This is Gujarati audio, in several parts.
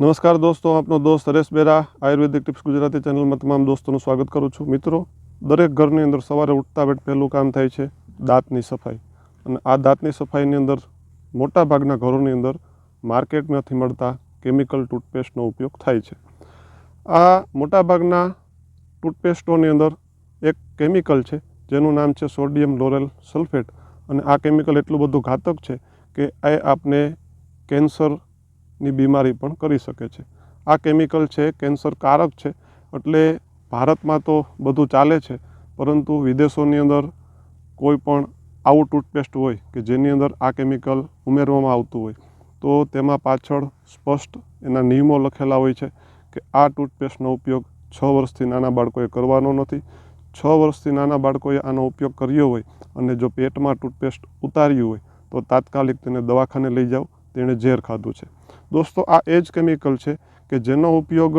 નમસ્કાર દોસ્તો, આપનો દોસ્ત હરેશ બેરા, આયુર્વેદિક ટિપ્સ ગુજરાતી ચેનલમાં તમામ દોસ્તોનું સ્વાગત કરું છું. મિત્રો, દરેક ઘરની અંદર સવારે ઉઠતા વેટ પહેલું કામ થાય છે દાંતની સફાઈ. અને આ દાંતની સફાઈની અંદર મોટાભાગના ઘરોની અંદર માર્કેટમાંથી મળતા, કેમિકલ ટૂથપેસ્ટનો ઉપયોગ થાય છે. આ મોટાભાગના ટૂથપેસ્ટોની અંદર એક કેમિકલ છે, જેનું નામ છે સોડિયમ લોરેલ સલ્ફેટ. અને આ કેમિકલ એટલું બધું ઘાતક છે કે એ આપને કેન્સરની બીમારી પણ કરી શકે છે. આ કેમિકલ છે કેન્સર કારક છે, એટલે ભારતમાં તો બધું ચાલે છે, પરંતુ વિદેશોની અંદર કોઈ પણ આવું ટૂથપેસ્ટ હોય કે જેની અંદર આ કેમિકલ ઉમેરવામાં આવતું હોય, તો તેમાં પાછળ સ્પષ્ટ એના નિયમો લખેલા હોય છે કે આ ટૂથપેસ્ટનો ઉપયોગ છ વર્ષથી નાના બાળકોએ કરવાનો નથી. છ વર્ષથી નાના બાળકોએ આનો ઉપયોગ કર્યો હોય અને જો પેટમાં ટૂથપેસ્ટ ઉતાર્યું હોય, તો તાત્કાલિક તેને દવાખાને લઈ જાઓ, તેણે ઝેર ખાધું છે. દોસ્તો, આ એ જ કેમિકલ છે કે જેનો ઉપયોગ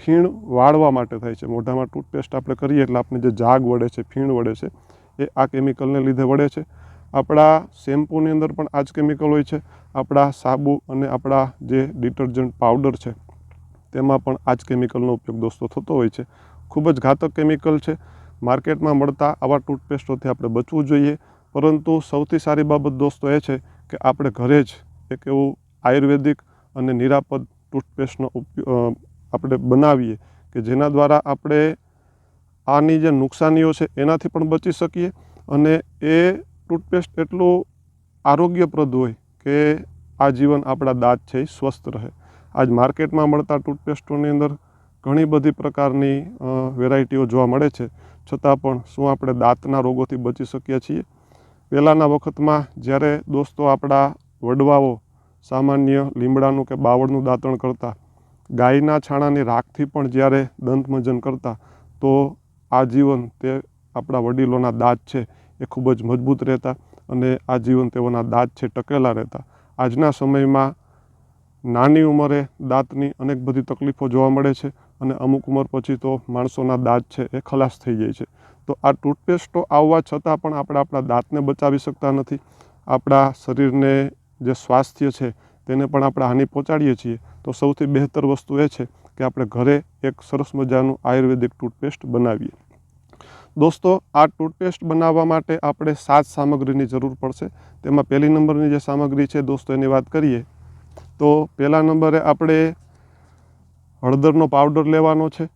ફીણ વાળવા માટે થાય છે. મોઢામાં ટૂથપેસ્ટ આપણે કરીએ એટલે આપણે જે જાગ વળે છે, ફીણ વળે છે, એ આ કેમિકલને લીધે વળે છે. આપણા શેમ્પૂની અંદર પણ આ જ કેમિકલ હોય છે. આપણા સાબુ અને આપણા જે ડિટર્જન્ટ પાવડર છે, તેમાં પણ આ જ કેમિકલનો ઉપયોગ દોસ્તો થતો હોય છે. ખૂબ જ ઘાતક કેમિકલ છે. માર્કેટમાં મળતા આવા ટૂથપેસ્ટોથી આપણે બચવું જોઈએ. પરંતુ સૌથી સારી બાબત દોસ્તો એ છે કે આપણે ઘરે જ એક એવું આયુર્વેદિક અને નિરાપદ ટૂથપેસ્ટનો ઉપયોગ આપણે બનાવીએ કે જેના દ્વારા આપણે આની જે નુકસાનીઓ છે એનાથી પણ બચી શકીએ અને એ ટૂથપેસ્ટ એટલું આરોગ્યપ્રદ હોય કે આ જીવન આપણા દાંત છે એ સ્વસ્થ રહે. આજ માર્કેટમાં મળતા ટૂથપેસ્ટોની અંદર ઘણી બધી પ્રકારની વેરાયટીઓ જોવા મળે છે. છતાં પણ શું આપણે દાંતના રોગોથી બચી શકીએ છીએ? પહેલાંના વખતમાં જ્યારે દોસ્તો આપણા વડવાઓ સામાન્ય લીમડાનું કે બાવળનું દાંતણ કરતાં, ગાયના છાણાની રાખથી પણ જ્યારે દંતમજન કરતા, તો આજીવન તે આપણા વડીલોના દાંત છે એ ખૂબ જ મજબૂત રહેતા અને આજીવન તેઓના દાંત છે ટકેલા રહેતા. આજના સમયમાં નાની ઉંમરે દાંતની અનેક બધી તકલીફો જોવા મળે છે અને અમુક ઉંમર પછી તો માણસોના દાંત છે એ ખલાસ થઈ જાય છે. તો આ ટૂથપેસ્ટો આવવા છતાં પણ આપણે આપણા દાંતને બચાવી શકતા નથી. આપણા શરીરને જે સ્વાસ્થ્ય છે તેને પણ આપણે હાનિ પહોંચાડીએ છીએ. તો સૌથી બહેતર વસ્તુ એ છે કે આપણે ઘરે એક સરસ મજાનું આયુર્વેદિક ટૂથપેસ્ટ બનાવીએ. દોસ્તો, આ ટૂથપેસ્ટ બનાવવા માટે આપણે સાત સામગ્રીની જરૂર પડશે. તેમાં પહેલી નંબરની જે સામગ્રી છે, દોસ્તો, એની વાત કરીએ. તો પહેલા નંબરે આપણે હળદરનો પાવડર લેવાનો છે.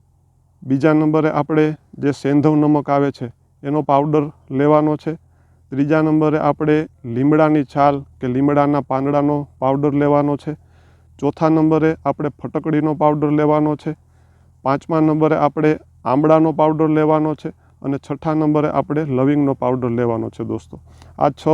બીજા નંબરે આપણે જે સેંધવ નમક આવે છે, એનો પાવડર લેવાનો છે. ત્રીજા નંબરે આપણે લીમડાની છાલ કે લીમડાના પાંદડાનો પાવડર લેવાનો છે. ચોથા નંબરે આપણે ફટકડીનો પાવડર લેવાનો છે. પાંચમા નંબરે આપણે આંબળાનો પાવડર લેવાનો છે અને છઠ્ઠા નંબરે આપણે લવિંગનો પાવડર લેવાનો છે દોસ્તો. આ છ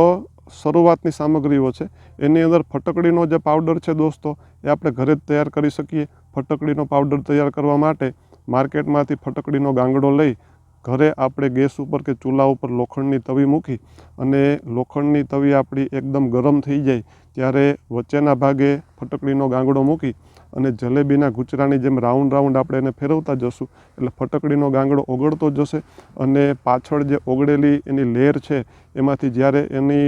શરૂઆતની સામગ્રીઓ છે. એની અંદર ફટકડીનો જે પાવડર છે દોસ્તો, એ આપણે ઘરે જ તૈયાર કરી શકીએ. ફટકડીનો પાવડર તૈયાર કરવા માટે માર્કેટમાંથી ફટકડીનો ગાંગડો લઈ ઘરે આપણે ગેસ ઉપર કે ચૂલા ઉપર લોખંડની તવી મૂકી અને લોખંડની તવી આપણી એકદમ ગરમ થઈ જાય ત્યારે વચ્ચેના ભાગે ફટકડીનો ગાંગડો મૂકી અને જલેબીના ગુચરાની જેમ રાઉન્ડ રાઉન્ડ આપણે એને ફેરવતા જશું. એટલે ફટકડીનો ગાંગડો ઓગળતો જશે અને પાછળ જે ઓગળેલી એની લેર છે એમાંથી જ્યારે એની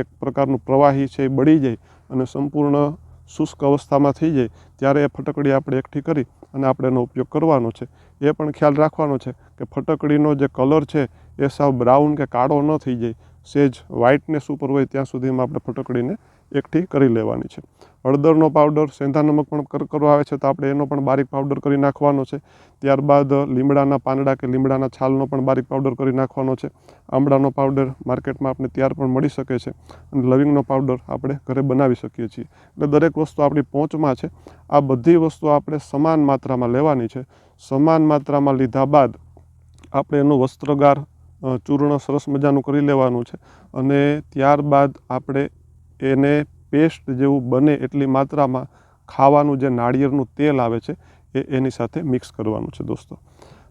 એક પ્રકારનું પ્રવાહી છે એ બળી જાય અને સંપૂર્ણ શુષ્ક અવસ્થામાં થઈ જાય, ત્યારે એ ફટકડી આપણે એકઠી કરી અને આપણે એનો ઉપયોગ કરવાનો છે. એ પણ ખ્યાલ રાખવાનો છે કે ફટકડીનો જે કલર છે એ સાવ બ્રાઉન કે કાળો ન થઈ જાય. સેજ વ્હાઇટનેસ ઉપર હોય ત્યાં સુધીમાં આપણે ફટકડીને એકઠી કરી લેવાની છે. હળદરનો પાવડર સેંધા નમક પણ કરવા આવે છે તો આપણે એનો પણ બારીક પાવડર કરી નાખવાનો છે. ત્યારબાદ લીમડાના પાંદડા કે લીમડાના છાલનો પણ બારીક પાવડર કરી નાખવાનો છે. આંબળાનો પાવડર માર્કેટમાં આપણે ત્યાર પણ મળી શકે છે અને લવિંગનો પાવડર આપણે ઘરે બનાવી શકીએ છીએ. એટલે દરેક વસ્તુ આપણી પહોંચમાં છે. આ બધી વસ્તુ આપણે સમાન માત્રામાં લેવાની છે. સમાન માત્રામાં લીધા બાદ આપણે એનું વસ્ત્રગાર ચૂર્ણ સરસ મજાનું કરી લેવાનું છે અને ત્યારબાદ આપણે એને પેસ્ટ જેવું બને એટલી માત્રામાં ખાવાનું જે નાળિયેરનું તેલ આવે છે એ એની સાથે મિક્સ કરવાનું છે દોસ્તો.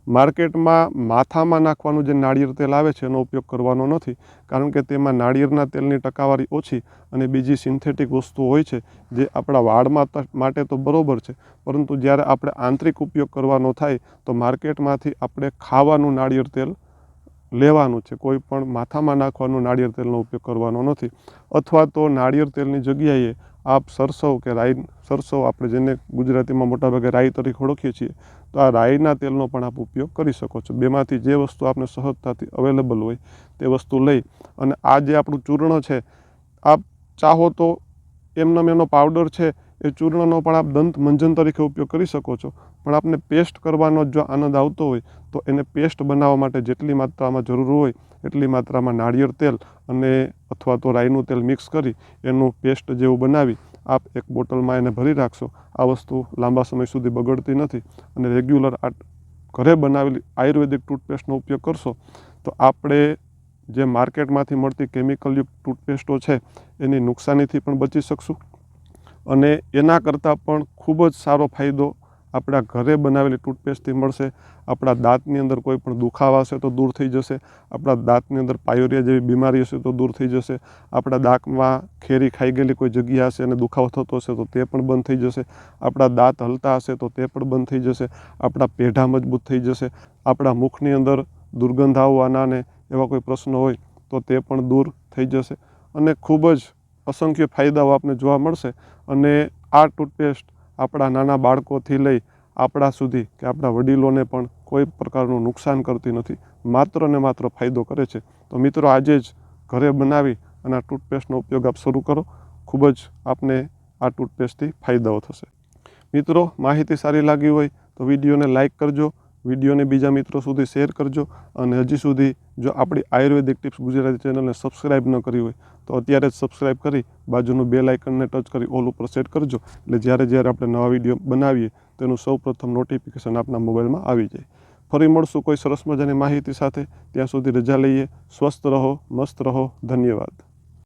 માર્કેટમાં માથામાં નાખવાનું જે નાળિયેર તેલ આવે છે, એનો ઉપયોગ કરવાનો નથી, કારણ કે તેમાં નાળિયેરના તેલની ટકાવારી ઓછી અને બીજી સિન્થેટિક વસ્તુઓ હોય છે, જે આપણા વાળમાં માટે તો બરાબર છે, પરંતુ જ્યારે આપણે આંતરિક ઉપયોગ કરવાનો થાય, તો માર્કેટમાંથી આપણે ખાવાનું નાળિયેર તેલ લેવાનું છે. કોઈ પણ માથામાં નાખવાનું નાળિયેર તેલનો ઉપયોગ કરવાનો નથી. અથવા તો નાળિયેર તેલની જગ્યાએ આપ સરસવ કે રાઈ, સરસવ આપણે જેને ગુજરાતીમાં મોટાભાગે રાઈ તરીકે ઓળખીએ છીએ, તો આ રાઈના તેલનો પણ આપ ઉપયોગ કરી શકો છો. બેમાંથી જે વસ્તુ આપને સહજતાથી અવેલેબલ હોય તે વસ્તુ લઈ અને આ જે આપણું ચૂર્ણ છે, આપ ચાહો તો એમનો એનો પાવડર છે એ ચૂર્ણનો પણ આપ દંત મંજન તરીકે ઉપયોગ કરી શકો છો. પણ આપને પેસ્ટ કરવાનો જો આનંદ આવતો હોય, તો એને પેસ્ટ બનાવવા માટે જેટલી માત્રામાં જરૂર હોય, એટલી માત્રામાં નાળિયેર તેલ અને અથવા તો રાઈનું તેલ મિક્સ કરી એનું પેસ્ટ જેવું બનાવી આપ એક બોટલમાં એને ભરી રાખશો. આ વસ્તુ લાંબા સમય સુધી બગડતી નથી અને રેગ્યુલર આ ઘરે બનાવેલી આયુર્વેદિક ટૂથપેસ્ટનો ઉપયોગ કરશો, તો આપણે જે માર્કેટમાંથી મળતી કેમિકલયુક્ત ટૂથપેસ્ટો છે, એની નુકસાનીથી પણ બચી શકશું. અને એના કરતાં પણ ખૂબ જ સારો ફાયદો આપણા ઘરે બનાવેલી ટૂથપેસ્ટથી મળશે. આપણા દાંતની અંદર કોઈ પણ દુખાવા હશે તો દૂર થઈ જશે. આપણા દાંતની અંદર પાયોરિયા જેવી બીમારી હશે તો દૂર થઈ જશે. આપણા દાંતમાં ખેરી ખાઈ ગયેલી કોઈ જગ્યા હશે અને દુખાવો થતો હશે તો તે પણ બંધ થઈ જશે. આપણા દાંત હલતા હશે તો તે પણ બંધ થઈ જશે. આપણા પેઢા મજબૂત થઈ જશે. આપણા મુખની અંદર દુર્ગંધ આવવાના ને એવા કોઈ પ્રશ્નો હોય તો તે પણ દૂર થઈ જશે. અને ખૂબ જ અસંખ્ય ફાયદાઓ આપને જોવા મળશે અને આ ટૂથપેસ્ટ આપણા નાના બાળકોથી લઈ આપણા સુધી કે આપણા વડીલોને પણ કોઈ પ્રકારનું નુકસાન કરતી નથી. માત્ર ને માત્ર ફાયદો કરે છે. તો મિત્રો, આજે જ ઘરે બનાવી અને આ ટૂથપેસ્ટનો ઉપયોગ આપ શરૂ કરો. ખૂબ જ આપને આ ટૂથપેસ્ટથી ફાયદાઓ થશે. મિત્રો, માહિતી સારી લાગી હોય તો વિડીયોને લાઇક કરજો વિડીયોને બીજા મિત્રો સુધી શેર કરજો અને હજી સુધી જો આપણી આયુર્વેદિક ટિપ્સ ગુજરાતી ચેનલને સબસ્ક્રાઇબ ન કરી હોય, તો અત્યારે જ સબસ્ક્રાઇબ કરી બાજુનું બે લાઇકનને ટચ કરી ઓલ ઉપર સેટ કરજો. એટલે જ્યારે જ્યારે આપણે નવા વીડિયો બનાવીએ તેનું સૌ પ્રથમ નોટિફિકેશન આપના મોબાઈલમાં આવી જાય. ફરી મળશું કોઈ સરસ મજાની માહિતી સાથે. ત્યાં સુધી રજા લઈએ. સ્વસ્થ રહો, મસ્ત રહો. ધન્યવાદ.